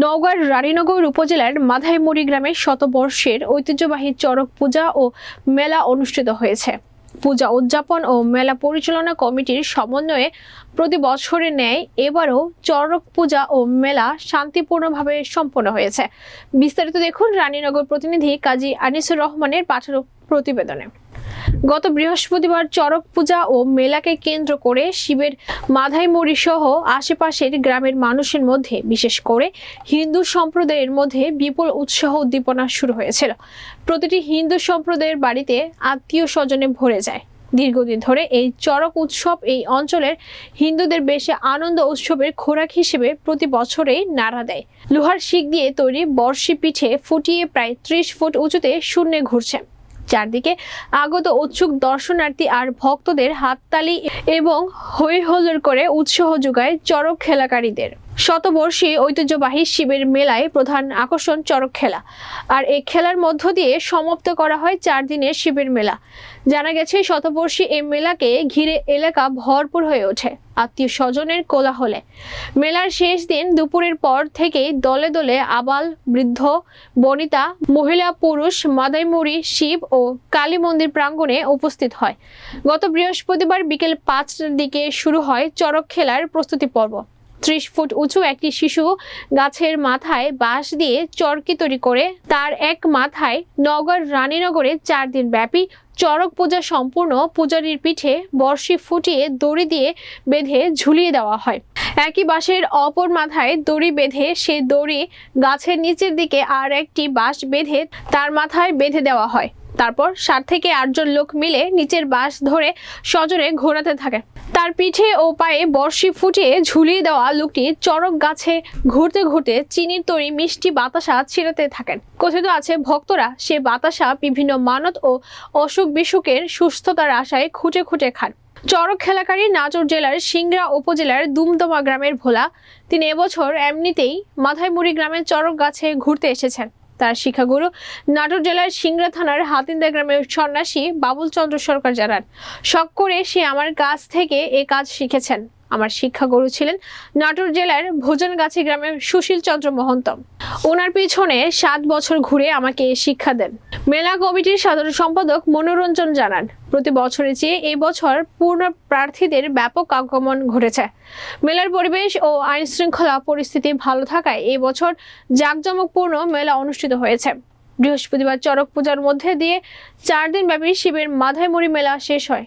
নওগাঁর রানীনগর উপজেলার মাধাইমুড়ি গ্রামে শতবর্ষের ঐতিহ্যবাহী চড়ক পূজা ও মেলা অনুষ্ঠিত হয়েছে। পূজা উদযাপন ও মেলা পরিচালনা কমিটির সমন্বয়ে প্রতি বছরে ন্যায় এবারও চড়ক পূজা ও মেলা শান্তিপূর্ণভাবে সম্পন্ন হয়েছে। বিস্তারিত দেখুন রানীনগর প্রতিনিধি কাজী আনিসুর রহমানের পাঠানো প্রতিবেদনে। গত বৃহস্পতিবার চড়ক পূজা ও মেলাকে কেন্দ্র করে শিবের মাধাইমুড়ি সহ আশেপাশের গ্রামের মানুষের মধ্যে, বিশেষ করে হিন্দু সম্প্রদায়ের মধ্যে বিপুল উৎসাহ উদ্দীপনা শুরু হয়েছিল। প্রতিটি হিন্দু সম্প্রদায়ের বাড়িতে আত্মীয় স্বজনে ভরে যায়। দীর্ঘদিন ধরে এই চড়ক উৎসব এই অঞ্চলের হিন্দুদের বেশি আনন্দ উৎসবের খোরাক হিসেবে প্রতি বছরেই নাড়া দেয়। লোহার শিক দিয়ে তৈরি বর্ষি পিঠে ফুটিয়ে প্রায় ত্রিশ ফুট উঁচুতে শূন্যে ঘুরছে। চারদিকে আগত উৎসুক দর্শনার্থী আর ভক্তদের হাততালি এবং হৈ করে উৎসাহ যোগায় চড়ক খেলাকারীদের। শতবর্ষী ঐতিহ্যবাহী শিবের মেলায় প্রধান আকর্ষণ চড়ক খেলা। আর এই খেলার মধ্য দিয়ে সমাপ্ত করা হয় চার দিনের শিবের মেলা। জানা গেছে, শতবর্ষী এই মেলাকে ঘিরে এলাকা ভরপুর হয়ে ওঠে, আত্মীয় স্বজনের কোলাহলে। মেলার শেষ দিন দুপুরের পর থেকেই দলে দলে আবাল, বৃদ্ধ, বনিতা, মহিলা, পুরুষ, মাদাইমুড়ি, শিব ও কালী মন্দির প্রাঙ্গণে উপস্থিত হয়। গত বৃহস্পতিবার বিকেল পাঁচটার দিকে শুরু হয় চড়ক খেলার প্রস্তুতি পর্ব। ত্রিশ ফুট উঁচু একটি শিশু গাছের মাথায় বাঁশ দিয়ে চরকি তৈরি করে, তার এক মাথায় নগর রানীনগরে চার দিন ব্যাপী চরক পূজা সম্পূর্ণ পূজারীর পিঠে বর্ষি ফুটিয়ে দড়ি দিয়ে বেঁধে ঝুলিয়ে দেওয়া হয়। একই বাঁশের অপর মাথায় দড়ি বেঁধে সে দড়ি গাছের নিচের দিকে আর একটি বাঁশ বেঁধে তার মাথায় বেঁধে দেওয়া হয়। তারপর সাত থেকে আটজন লোক মিলে নিচের বাঁশ ধরে সজোরে ঘোরাতে থাকে। তার পিঠে ও পায়ে বর্ষি ফুটিয়ে ঝুলিয়ে দেওয়া লোকটি চড়ক গাছে ঘুরতে ঘুরতে চিনির তৈরি মিষ্টি বাতাসা ছিঁড়াতে থাকেন। কথিত আছে, ভক্তরা সে বাতাসা বিভিন্ন মানত ও অসুখ বিসুখের সুস্থতার আশায় খুঁটে খুঁটে খান। চড়ক খেলাকারী নাচর জেলার সিংড়া উপজেলার দুমদমা গ্রামের ভোলা। তিনি এবছর এমনিতেই মাথাইমুড়ি গ্রামের চরক গাছে ঘুরতে এসেছেন। তার শিক্ষাগুরু নাটোর জেলার সিংড়া থানার হাতিন্দা গ্রামের সন্ন্যাসী বাবুল চন্দ্র সরকার জানান, শখ করে সে আমার কাছ থেকে এ কাজ শিখেছেন। আমার শিক্ষাগুরু ছিলেন নাটোর জেলার ভোজনগাছি গ্রামের সুশীল চন্দ্র মহন্ত ওনার পিছনে সাত বছর ঘুরে আমাকে শিক্ষা দেন। মেলা কমিটির সাধারণ সম্পাদক মনোরঞ্জন জানান, প্রতি বছরের চেয়ে এই বছর পূর্ণ প্রার্থীদের ব্যাপক আগমন ঘটেছে। মেলার পরিবেশ ও আইন শৃঙ্খলা পরিস্থিতি ভালো থাকায় এই বছর জাঁকজমকপূর্ণ মেলা অনুষ্ঠিত হয়েছে। বৃহস্পতিবার চড়ক পূজার মধ্যে দিয়ে চার দিন ব্যাপী শিবের মাথায় মুড়ি মেলা শেষ হয়।